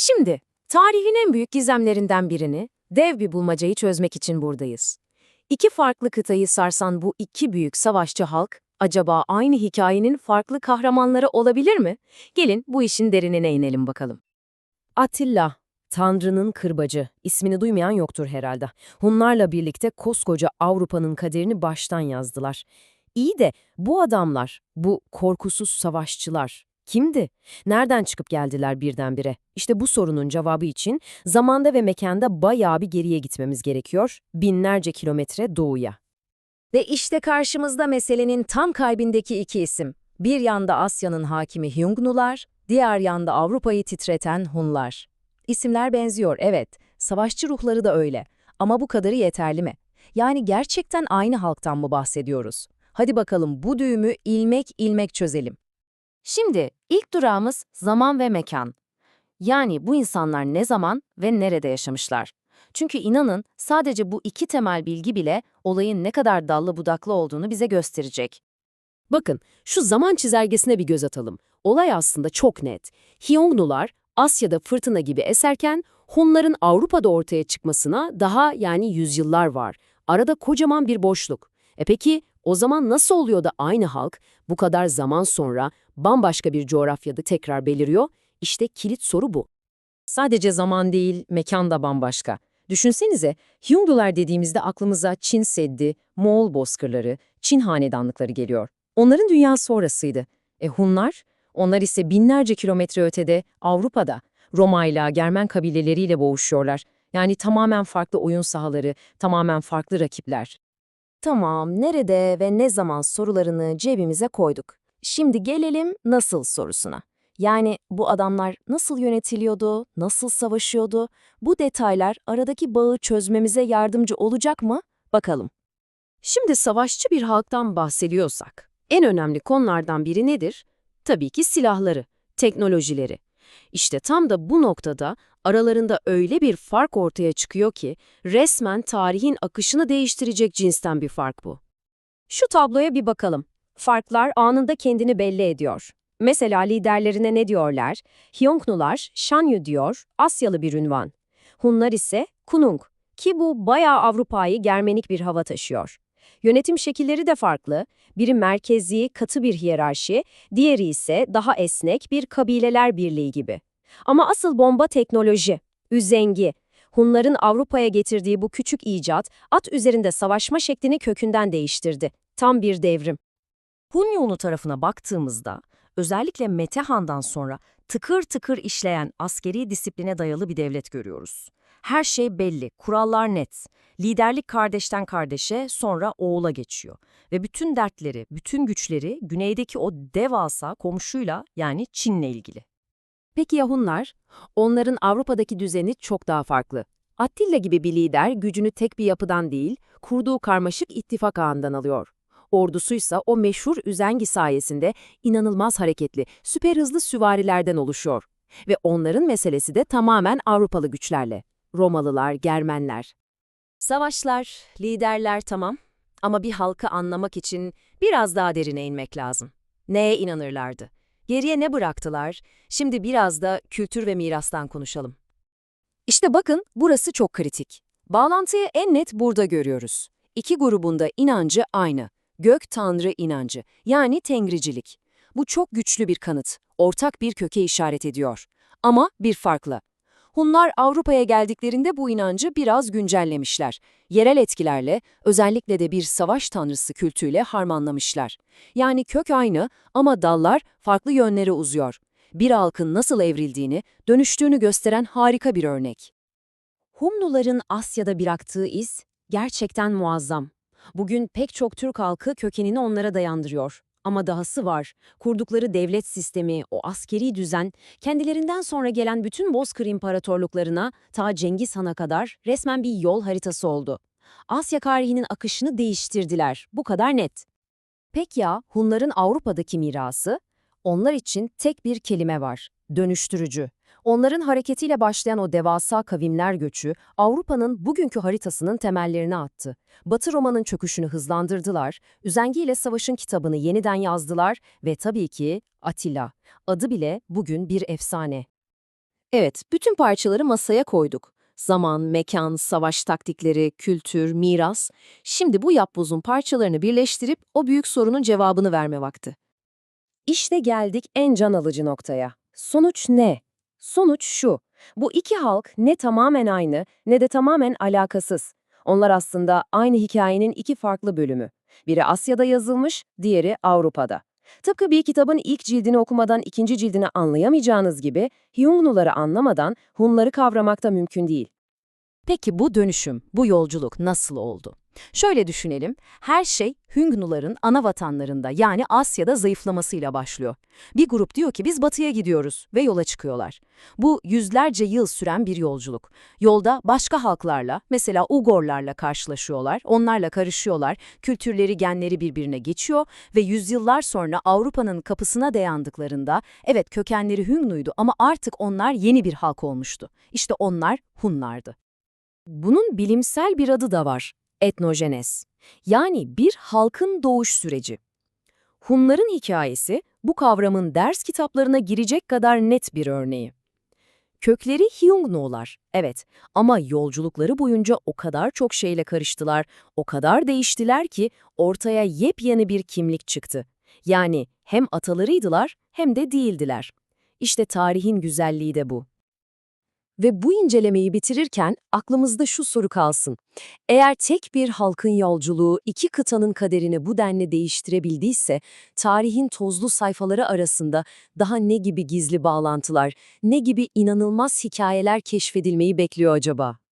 Şimdi, tarihin en büyük gizemlerinden birini, dev bir bulmacayı çözmek için buradayız. İki farklı kıtayı sarsan bu iki büyük savaşçı halk, acaba aynı hikayenin farklı kahramanları olabilir mi? Gelin bu işin derinine inelim bakalım. Atilla, Tanrı'nın kırbacı. İsmini duymayan yoktur herhalde. Hunlarla birlikte koskoca Avrupa'nın kaderini baştan yazdılar. İyi de bu adamlar, bu korkusuz savaşçılar kimdi? Nereden çıkıp geldiler birdenbire? İşte bu sorunun cevabı için zamanda ve mekanda bayağı bir geriye gitmemiz gerekiyor, binlerce kilometre doğuya. Ve işte karşımızda meselenin tam kalbindeki iki isim. Bir yanda Asya'nın hakimi Hyungnular, diğer yanda Avrupa'yı titreten Hunlar. İsimler benziyor, evet. Savaşçı ruhları da öyle. Ama bu kadarı yeterli mi? Yani gerçekten aynı halktan mı bahsediyoruz? Hadi bakalım bu düğümü ilmek ilmek çözelim. Şimdi ilk durağımız zaman ve mekan. Yani bu insanlar ne zaman ve nerede yaşamışlar? Çünkü inanın sadece bu iki temel bilgi bile olayın ne kadar dallı budaklı olduğunu bize gösterecek. Bakın, şu zaman çizelgesine bir göz atalım. Olay aslında çok net. Hyongnular Asya'da fırtına gibi eserken Hunların Avrupa'da ortaya çıkmasına daha yani yüzyıllar var. Arada kocaman bir boşluk. E peki o zaman nasıl oluyor da aynı halk bu kadar zaman sonra bambaşka bir coğrafyada tekrar beliriyor? İşte kilit soru bu. Sadece zaman değil, mekan da bambaşka. Düşünsenize, Hyungdular dediğimizde aklımıza Çin Seddi, Moğol bozkırları, Çin hanedanlıkları geliyor. Onların dünyası orasıydı. E Hunlar? Onlar ise binlerce kilometre ötede, Avrupa'da, Roma ile Germen kabileleriyle boğuşuyorlar. Yani tamamen farklı oyun sahaları, tamamen farklı rakipler. Tamam, nerede ve ne zaman sorularını cebimize koyduk. Şimdi gelelim nasıl sorusuna. Yani bu adamlar nasıl yönetiliyordu, nasıl savaşıyordu? Bu detaylar aradaki bağı çözmemize yardımcı olacak mı? Bakalım. Şimdi savaşçı bir halktan bahsediyorsak, en önemli konulardan biri nedir? Tabii ki silahları, teknolojileri. İşte tam da bu noktada aralarında öyle bir fark ortaya çıkıyor ki resmen tarihin akışını değiştirecek cinsten bir fark bu. Şu tabloya bir bakalım. Farklar anında kendini belli ediyor. Mesela liderlerine ne diyorlar? Hyongnular Shanyu diyor, Asyalı bir ünvan. Hunlar ise Kunung ki bu bayağı Avrupa'yı Germenik bir hava taşıyor. Yönetim şekilleri de farklı. Biri merkezi, katı bir hiyerarşi, diğeri ise daha esnek bir kabileler birliği gibi. Ama asıl bomba teknoloji, üzengi. Hunların Avrupa'ya getirdiği bu küçük icat, at üzerinde savaşma şeklini kökünden değiştirdi. Tam bir devrim. Hun yolu tarafına baktığımızda, özellikle Metehan'dan sonra tıkır tıkır işleyen askeri disipline dayalı bir devlet görüyoruz. Her şey belli, kurallar net. Liderlik kardeşten kardeşe, sonra oğula geçiyor. Ve bütün dertleri, bütün güçleri güneydeki o devasa komşuyla yani Çin'le ilgili. Peki ya Hunlar? Onların Avrupa'daki düzeni çok daha farklı. Attila gibi bir lider gücünü tek bir yapıdan değil, kurduğu karmaşık ittifak ağından alıyor. Ordusuysa o meşhur üzengi sayesinde inanılmaz hareketli, süper hızlı süvarilerden oluşuyor. Ve onların meselesi de tamamen Avrupalı güçlerle. Romalılar, Germenler. Savaşlar, liderler tamam ama bir halkı anlamak için biraz daha derine inmek lazım. Neye inanırlardı? Geriye ne bıraktılar? Şimdi biraz da kültür ve mirastan konuşalım. İşte bakın burası çok kritik. Bağlantıyı en net burada görüyoruz. İki grubunda inancı aynı. Gök tanrı inancı yani tengricilik. Bu çok güçlü bir kanıt, ortak bir köke işaret ediyor. Ama bir farklı. Hunlar Avrupa'ya geldiklerinde bu inancı biraz güncellemişler. Yerel etkilerle, özellikle de bir savaş tanrısı kültüyle harmanlamışlar. Yani kök aynı ama dallar farklı yönlere uzuyor. Bir halkın nasıl evrildiğini, dönüştüğünü gösteren harika bir örnek. Humluların Asya'da bıraktığı iz gerçekten muazzam. Bugün pek çok Türk halkı kökenini onlara dayandırıyor. Ama dahası var. Kurdukları devlet sistemi, o askeri düzen, kendilerinden sonra gelen bütün Bozkır imparatorluklarına ta Cengiz Han'a kadar resmen bir yol haritası oldu. Asya tarihinin akışını değiştirdiler. Bu kadar net. Peki ya Hunların Avrupa'daki mirası? Onlar için tek bir kelime var. Dönüştürücü. Onların hareketiyle başlayan o devasa kavimler göçü Avrupa'nın bugünkü haritasının temellerini attı. Batı Roma'nın çöküşünü hızlandırdılar, üzengiyle savaşın kitabını yeniden yazdılar ve tabii ki Atilla. Adı bile bugün bir efsane. Evet, bütün parçaları masaya koyduk. Zaman, mekan, savaş taktikleri, kültür, miras. Şimdi bu yapbozun parçalarını birleştirip o büyük sorunun cevabını verme vakti. İşte geldik en can alıcı noktaya. Sonuç ne? Sonuç şu. Bu iki halk ne tamamen aynı ne de tamamen alakasız. Onlar aslında aynı hikayenin iki farklı bölümü. Biri Asya'da yazılmış, diğeri Avrupa'da. Tıpkı bir kitabın ilk cildini okumadan ikinci cildini anlayamayacağınız gibi, Hyungnuları anlamadan Hunları kavramak da mümkün değil. Peki bu dönüşüm, bu yolculuk nasıl oldu? Şöyle düşünelim, her şey Hüngnuların ana vatanlarında yani Asya'da zayıflamasıyla başlıyor. Bir grup diyor ki biz batıya gidiyoruz ve yola çıkıyorlar. Bu yüzlerce yıl süren bir yolculuk. Yolda başka halklarla, mesela Ugorlarla karşılaşıyorlar, onlarla karışıyorlar, kültürleri, genleri birbirine geçiyor ve yüzyıllar sonra Avrupa'nın kapısına dayandıklarında, evet kökenleri Hüngnu'ydu ama artık onlar yeni bir halk olmuştu. İşte onlar Hunlardı. Bunun bilimsel bir adı da var, etnojenez. Yani bir halkın doğuş süreci. Hunların hikayesi bu kavramın ders kitaplarına girecek kadar net bir örneği. Kökleri Hyungno'lar, evet ama yolculukları boyunca o kadar çok şeyle karıştılar, o kadar değiştiler ki ortaya yepyeni bir kimlik çıktı. Yani hem atalarıydılar hem de değildiler. İşte tarihin güzelliği de bu. Ve bu incelemeyi bitirirken aklımızda şu soru kalsın. Eğer tek bir halkın yolculuğu iki kıtanın kaderini bu denli değiştirebildiyse, tarihin tozlu sayfaları arasında daha ne gibi gizli bağlantılar, ne gibi inanılmaz hikayeler keşfedilmeyi bekliyor acaba?